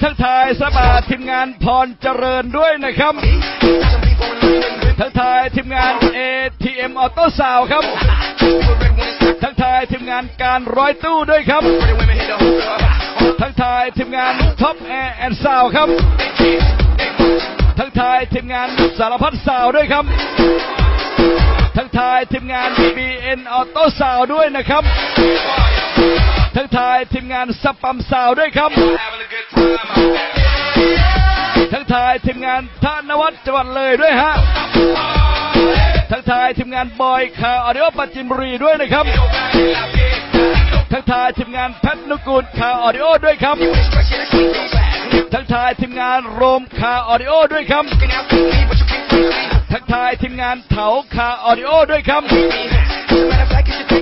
แล้วก็วันนี้ทักทายสบาทีมงานพรเจริญด้วยนะครับ ทักทายทีมงาน ATM Auto s o u n d ครับ ทักทายทีมงานการร้อยตู้ด้วยครับ ทักทายทีมงาน Top Air and Sound ครับ ทักทายทีมงานสารพัดสาวด้วยครับ ทักทายทีมงาน BN Auto Sound ด้วยนะครับทักทายทีมงานสปัมสาวด้วยครับ ทักทายทีมงานธนวัฒน์จังหวัดเลยด้วยฮะ ทักทายทีมงานบอยคาออดิโอปัจจิมบุรีด้วยนะครับ ทักทายทีมงานแพทนุกูลคาออดิโอด้วยครับ ทักทายทีมงานโรมคาออดิโอด้วยครับ ทักทายทีมงานเถาคาออดิโอด้วยครับ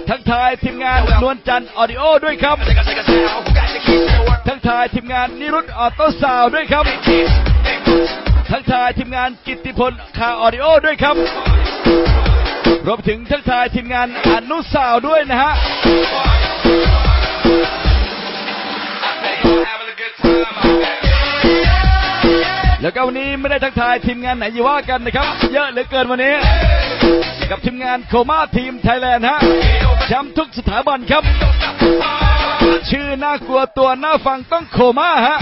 ทักทายทีมงานนวลจันทร์ออดิโอด้วยครับ กทายทีมงานนิรุตออโต้ซาวด้วยครับ ทักทายทีมงานกิติพลคาออดิโอด้วยครับ รวมถึงทักทายทีมงานอนุสาวด้วยนะฮะแล้วก็วันนี้ไม่ได้ทักทายทีมงานไหนอย่ว่ากันนะครับ เยอะเหลือเกินวันนี้ กับทีมงานโคม่าทีมไทยแลนด์ฮะแชมป์ทุกสถาบันครับ ชื่อน่ากลัวตัวน่าฟังต้องโคม่าฮะ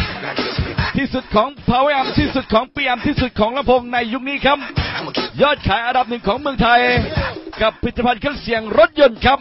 ที่สุดของพาวเวอร์ที่สุดของปียมที่สุดของลำโพงในยุคนี้ครับ ยอดขายอันดับหนึ่งของเมืองไทย กับผลิตภัณฑ์เครื่องเสียงรถยนต์ครับ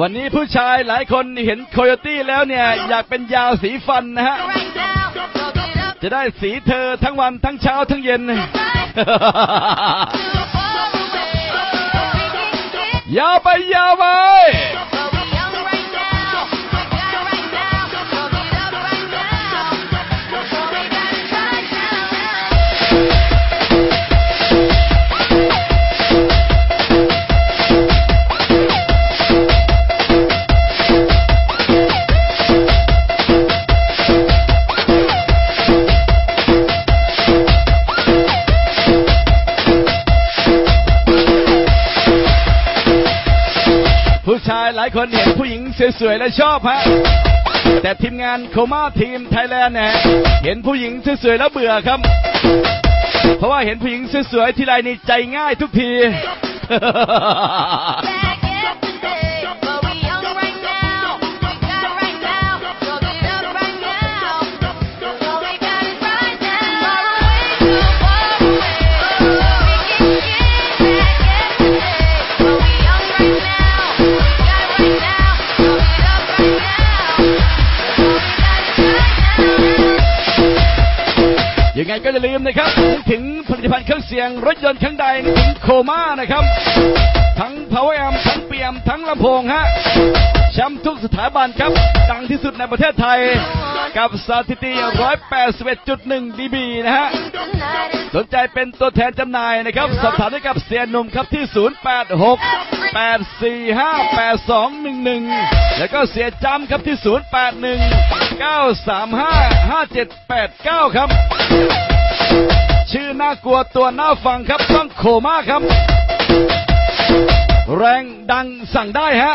วันนี้ผู้ชายหลายคนเห็นโคโยตี้แล้วเนี่ย อยากเป็นยาวสีฟันนะฮะ จะได้สีเธอทั้งวันทั้งเช้าทั้งเย็น ยาวไปยาวไปผู้ชา หลายคนเห็นผู้หญิงสวยๆแล้วชอบฮะแต่ทีมงานโคม่าทีมไทยแลนด์เนี่ยเห็นผู้หญิงสวยๆแล้วเบื่อครับ เพราะว่าเห็นผู้หญิงสวยๆทีไรนี่ใจง่ายทุกที ยังไงก็อย่าลืมนะครับ ถึงผลิตภัณฑ์เครื่องเสียงรถยนต์ข้างใดถึงโคม่านะครับ ทั้ง Power Amp ทั้งเปียม ทั้งลำโพงฮะแชมป์ทุกสถาบันครับ ดังที่สุดในประเทศไทย กับสถิติ 181.1 dB นะฮะ สนใจเป็นตัวแทนจำหน่ายนะครับ สอบถามได้กับเสียหนุ่มครับที่ 086 845 8211 แล้วก็เสียจำครับที่ 081 935 5789 ครับ ชื่อน่ากลัวตัวน่าฟังครับต้องโคม่าครับ แรงดังสั่งได้ฮะ